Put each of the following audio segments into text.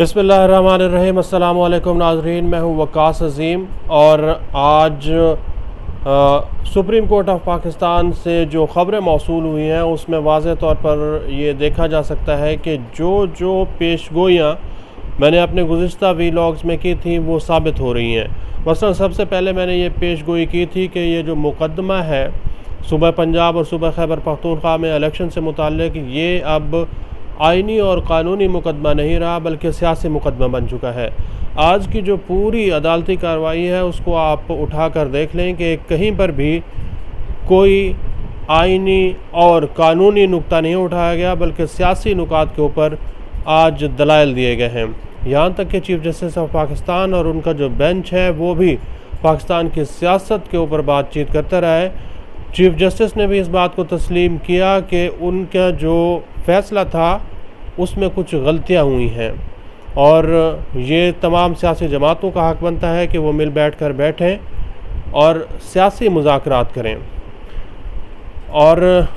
बसमीम अल्लाम नाजरीन मैं हूँ वकास अज़ीम और आज आ, सुप्रीम कोर्ट ऑफ़ पाकिस्तान से जो ख़बरें मौसू हुई हैं उसमें वाज तौर पर ये देखा जा सकता है कि जो जो पेश गोयाँ मैंने अपने गुज्त वीलॉग्स में की थी वो साबित हो रही हैं। मसलन सबसे पहले मैंने ये पेश गोई की थी कि ये जो मुकदमा है सुबह पंजाब और सुबह खैबर पख्तूनख्वा में इलेक्शन से मुतल ये अब आइनी और कानूनी मुकदमा नहीं रहा, बल्कि सियासी मुकदमा बन चुका है। आज की जो पूरी अदालती कार्रवाई है, उसको आप उठा कर देख लें कि कहीं पर भी कोई आइनी और कानूनी नुकता नहीं उठाया गया, बल्कि सियासी नुकात के ऊपर आज दलाइल दिए गए हैं। यहाँ तक कि चीफ जस्टिस ऑफ़ पाकिस्तान और उनका जो बेंच है, वो भी पाकिस्तान की सियासत के ऊपर बातचीत करता रहा रहे चीफ जस्टिस ने भी इस बात को तस्लीम किया कि उनका जो फ़ैसला था, उसमें कुछ गलतियाँ हुई हैं। और ये तमाम सियासी जमातों का हक बनता है कि वो मिल बैठ कर बैठें और सियासी मुजाकर करें। और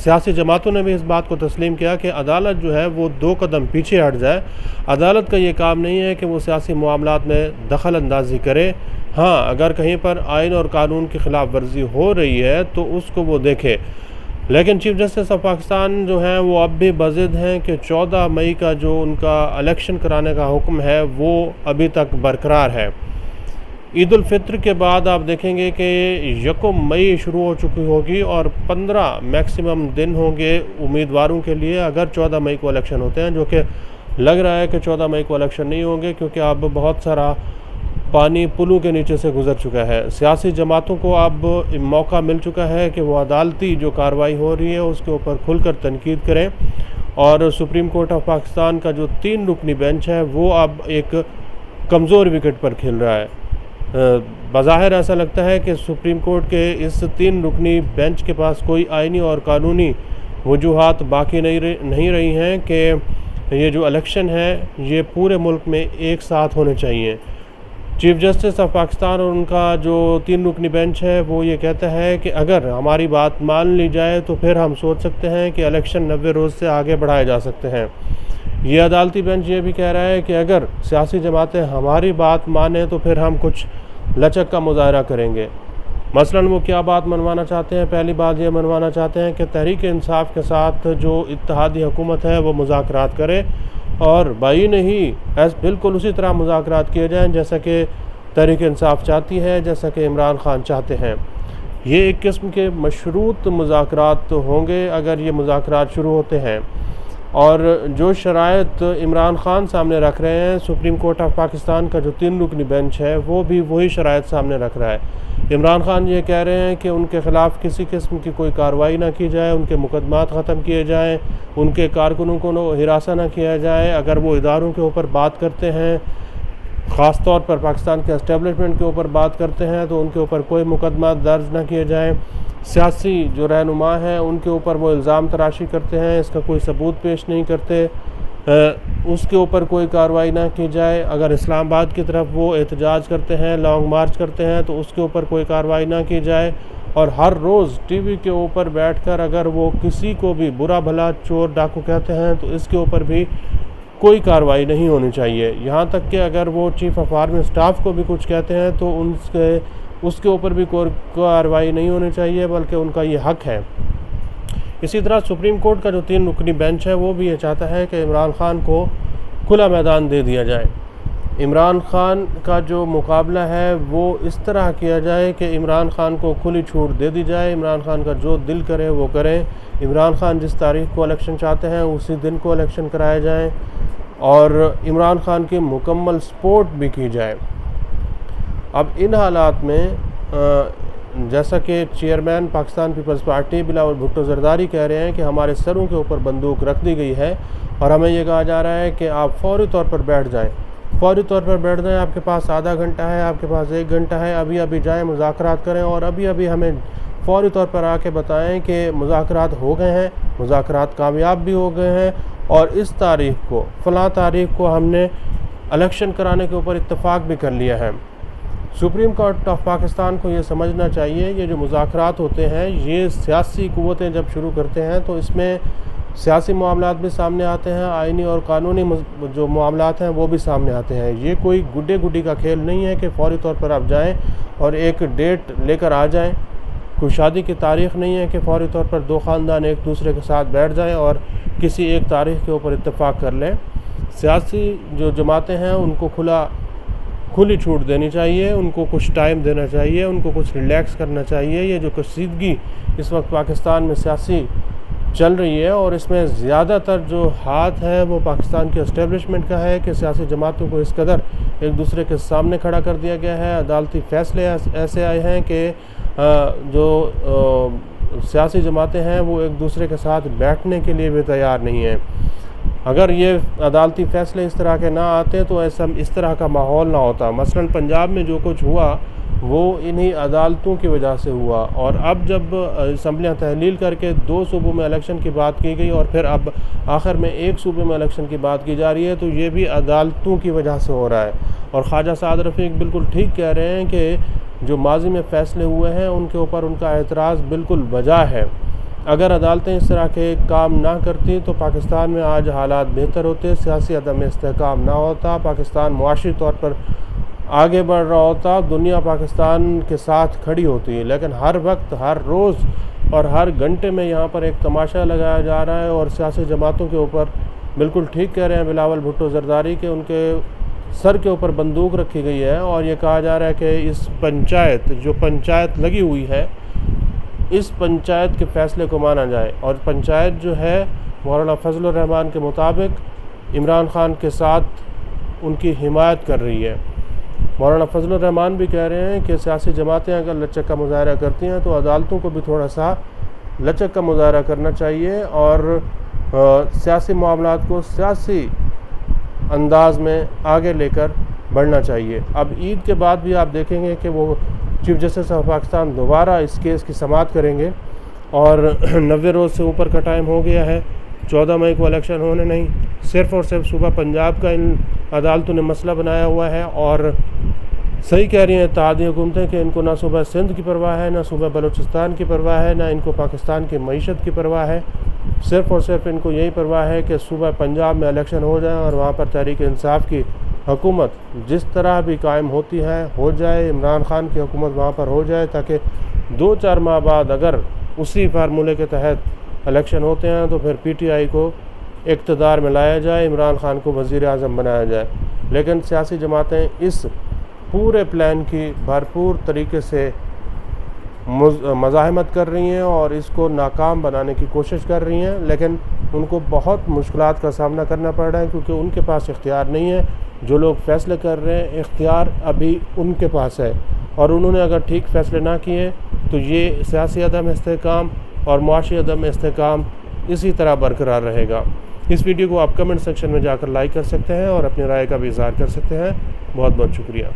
सियासी जमातों ने भी इस बात को तस्लीम किया कि अदालत जो है वो दो कदम पीछे हट जाए। अदालत का ये काम नहीं है कि वो सियासी मामला में दखल अंदाजी करे। हाँ अगर कहीं पर आइन और कानून की ख़िलाफ़ वर्जी हो रही है तो उसको वो देखे। लेकिन चीफ जस्टिस ऑफ़ पाकिस्तान जो हैं, वो अब भी बजिद हैं कि 14 मई का जो उनका इलेक्शन कराने का हुक्म है, वो अभी तक बरकरार है। ईद फित्र के बाद आप देखेंगे कि यकम मई शुरू हो चुकी होगी और 15 मैक्सिमम दिन होंगे उम्मीदवारों के लिए, अगर 14 मई को इलेक्शन होते हैं, जो कि लग रहा है कि 14 मई को इलेक्शन नहीं होंगे, क्योंकि अब बहुत सारा पानी पुलों के नीचे से गुजर चुका है। सियासी जमातों को अब मौका मिल चुका है कि वो अदालती जो कार्रवाई हो रही है, उसके ऊपर खुलकर तनकीद करें। और सुप्रीम कोर्ट ऑफ़ पाकिस्तान का जो तीन रुकनी बेंच है, वो अब एक कमज़ोर विकेट पर खेल रहा है। बाहिर ऐसा लगता है कि सुप्रीम कोर्ट के इस तीन रुकनी बेंच के पास कोई आइनी और कानूनी वजूहत बाकी नहीं रही नहीं रही हैं कि ये जो इलेक्शन है, ये पूरे मुल्क में एक साथ होने चाहिए। चीफ जस्टिस ऑफ़ पाकिस्तान और उनका जो तीन रुकनी बेंच है, वो ये कहता है कि अगर हमारी बात मान ली जाए तो फिर हम सोच सकते हैं कि इलेक्शन नबे रोज़ से आगे बढ़ाए जा सकते हैं। ये अदालती बेंच ये भी कह रहा है कि अगर सियासी जमातें हमारी बात माने तो फिर हम कुछ लचक का मुजाहरा करेंगे। मसलन वो क्या बात मनवाना चाहते हैं? पहली बात ये मनवाना चाहते हैं कि तहरीक इंसाफ के साथ जो इतिहादी हुकूमत है वो मुजाकर करे और भाई नहीं ऐसे बिल्कुल उसी तरह मुजाकर किए जाएँ जैसा कि तहरीक इंसाफ चाहती है, जैसा कि इमरान ख़ान चाहते हैं। ये एक किस्म के मशरूत मुजाकर होंगे अगर ये मुजाकर शुरू होते हैं। और जो शरात इमरान ख़ान सामने रख रहे हैं, सुप्रीम कोर्ट ऑफ़ पाकिस्तान का जो तीन रुकनी बेंच है, वो भी वही शरात सामने रख रहा है। इमरान ख़ान ये कह रहे हैं कि उनके ख़िलाफ़ किसी किस्म की कोई कार्रवाई ना की जाए, उनके मुकदमा ख़त्म किए जाएँ, उनके कारकुनों को हिरासा ना किया जाए। अगर वो इदारों के ऊपर बात करते हैं ख़ास तौर पर पाकिस्तान के इस्टेबलिशमेंट के ऊपर बात करते हैं तो उनके ऊपर कोई मुकदमा दर्ज ना किए जाएँ। सियासी जो रहनुमा हैं, उनके ऊपर वो इल्ज़ाम तराशी करते हैं, इसका कोई सबूत पेश नहीं करते। उसके ऊपर कोई कार्रवाई ना की जाए। अगर इस्लामाबाद की तरफ़ वो एहतजाज करते हैं, लॉन्ग मार्च करते हैं तो उसके ऊपर कोई कार्रवाई ना की जाए। और हर रोज़ टीवी के ऊपर बैठकर अगर वो किसी को भी बुरा, भला, चोर, डाकू कहते हैं तो इसके ऊपर भी कोई कार्रवाई नहीं होनी चाहिए। यहाँ तक कि अगर वो चीफ़ ऑफ़ आर्मी स्टाफ को भी कुछ कहते हैं तो उनके, उसके ऊपर भी कोई कार्रवाई नहीं होनी चाहिए, बल्कि उनका ये हक है। इसी तरह सुप्रीम कोर्ट का जो तीन रुकनी बेंच है, वो भी ये चाहता है कि इमरान ख़ान को खुला मैदान दे दिया जाए। इमरान ख़ान का जो मुकाबला है, वो इस तरह किया जाए कि इमरान ख़ान को खुली छूट दे दी जाए, इमरान ख़ान का जो दिल करे वो करें। इमरान ख़ान जिस तारीख को इलेक्शन चाहते हैं, उसी दिन को इलेक्शन कराए जाएँ और इमरान ख़ान की मुकम्मल सपोर्ट भी की जाए। अब इन हालात में जैसा कि chairman Pakistan peoples party Bilawal Bhutto Zardari कह रहे हैं कि हमारे सरों के ऊपर बंदूक रख दी गई है और हमें यह कहा जा रहा है कि आप फौरी तौर पर बैठ जाएँ। फौरी तौर पर बैठ जाएँ, आपके पास आधा घंटा है, आपके पास एक घंटा है, अभी अभी जाएँ मुजाकर करें और अभी अभी हमें फौरी तौर पर आके बताएँ कि मुजाकर हो गए हैं मुजाकर कामयाब भी हो गए हैं और इस तारीख को, फ़लाँ तारीख को हमने इलेक्शन कराने के ऊपर इतफ़ाक़ भी कर लिया है। सुप्रीम कोर्ट ऑफ़ पाकिस्तान को ये समझना चाहिए, ये जो मुजाकर होते हैं, ये सियासी क़वतें जब शुरू करते हैं तो इसमें सियासी मामला भी सामने आते हैं आइनी और कानूनी जो मामला हैं, वो भी सामने आते हैं। ये कोई गुड्डे गुड्डी का खेल नहीं है कि फौरी तौर पर आप जाएँ और एक डेट लेकर आ जाएँ। कोई शादी की तारीख नहीं है कि फौरी तौर पर दो ख़ानदान एक दूसरे के साथ बैठ जाएँ और किसी एक तारीख के ऊपर इतफ़ाक़ कर लें। सियासी जो जमातें हैं, उनको खुला, खुली छूट देनी चाहिए, उनको कुछ टाइम देना चाहिए, उनको कुछ रिलैक्स करना चाहिए। ये जो कशीदगी इस वक्त पाकिस्तान में सियासी चल रही है और इसमें ज़्यादातर जो हाथ है वो पाकिस्तान के इस्टेब्लिशमेंट का है कि सियासी जमातों को इस कदर एक दूसरे के सामने खड़ा कर दिया गया है। अदालती फ़ैसले ऐसे आए हैं कि जो सियासी जमातें हैं वो एक दूसरे के साथ बैठने के लिए भी तैयार नहीं हैं। अगर ये अदालती फ़ैसले इस तरह के ना आते तो ऐसा इस तरह का माहौल ना होता। मसलन पंजाब में जो कुछ हुआ वो इन्हीं अदालतों की वजह से हुआ। और अब जब इसम्बलियाँ तहलील करके दो सूबों में इलेक्शन की बात की गई और फिर अब आखिर में एक सूबे में इलेक्शन की बात की जा रही है तो ये भी अदालतों की वजह से हो रहा है। और ख्वाजा साद रफ़ीक बिल्कुल ठीक कह रहे हैं कि जो माजी में फ़ैसले हुए हैं, उनके ऊपर उनका एतराज़ बिल्कुल बजा है। अगर अदालतें इस तरह के काम ना करती तो पाकिस्तान में आज हालात बेहतर होते, सियासी अदम इसकाम ना होता, पाकिस्तान मुआशी तौर पर आगे बढ़ रहा होता, दुनिया पाकिस्तान के साथ खड़ी होती है। लेकिन हर वक्त, हर रोज़ और हर घंटे में यहाँ पर एक तमाशा लगाया जा रहा है और सियासी जमातों के ऊपर बिल्कुल ठीक कह रहे हैं बिलावल भुट्टो जरदारी के उनके सर के ऊपर बंदूक रखी गई है और ये कहा जा रहा है कि इस पंचायत, जो पंचायत लगी हुई है, इस पंचायत के फ़ैसले को माना जाए। और पंचायत जो है, मौलाना फजलरहमान के मुताबिक इमरान ख़ान के साथ उनकी हिमायत कर रही है। मौलाना फजलरहमान भी कह रहे हैं कि सियासी जमातें अगर लचक का मुजाहरा करती हैं तो अदालतों को भी थोड़ा सा लचक का मुजाहरा करना चाहिए और सियासी मामला को सियासी अंदाज में आगे लेकर बढ़ना चाहिए। अब ईद के बाद भी आप देखेंगे कि वो चीफ जस्टिस ऑफ़ पाकिस्तान दोबारा इस केस की समात करेंगे और नबे रोज़ से ऊपर का टाइम हो गया है। चौदह मई को इलेक्शन होने नहीं, सिर्फ़ और सिर्फ़ सुबह पंजाब का इन अदालतों ने मसला बनाया हुआ है और सही कह रही हैं इतिहादी हुकूमतें कि इनको ना सुबह सिंध की परवाह है, ना सुबह बलूचिस्तान की परवाह है, ना इनको पाकिस्तान की मीशत की परवाह है। सिर्फ़ और सिर्फ़ इनको यही परवाह है कि सुबह पंजाब में इलेक्शन हो जाए और वहाँ पर तहरीक इंसाफ की हुकूमत जिस तरह भी कायम होती है, हो जाए, इमरान ख़ान की हुकूमत वहाँ पर हो जाए, ताकि दो चार माह बाद अगर उसी फार्मूले के तहत इलेक्शन होते हैं तो फिर पी टी आई को इकतदार में लाया जाए, इमरान ख़ान को वज़ी अजम बनाया जाए। लेकिन सियासी जमातें इस पूरे प्लान की भरपूर तरीके से मज़ाहमत कर रही हैं और इसको नाकाम बनाने की कोशिश कर रही हैं, लेकिन उनको बहुत मुश्किल का सामना करना पड़ रहा है क्योंकि उनके पास इख्तियार नहीं है। जो लोग फ़ैसले कर रहे हैं, इख्तियार अभी उनके पास है। और उन्होंने अगर ठीक फ़ैसले ना किए तो ये सियासी अदम इसकाम और माशी अदम इसकाम इसी तरह बरकरार रहेगा। इस वीडियो को आप कमेंट सेक्शन में जाकर लाइक कर सकते हैं और अपनी राय का भी इजहार कर सकते हैं। बहुत बहुत शुक्रिया।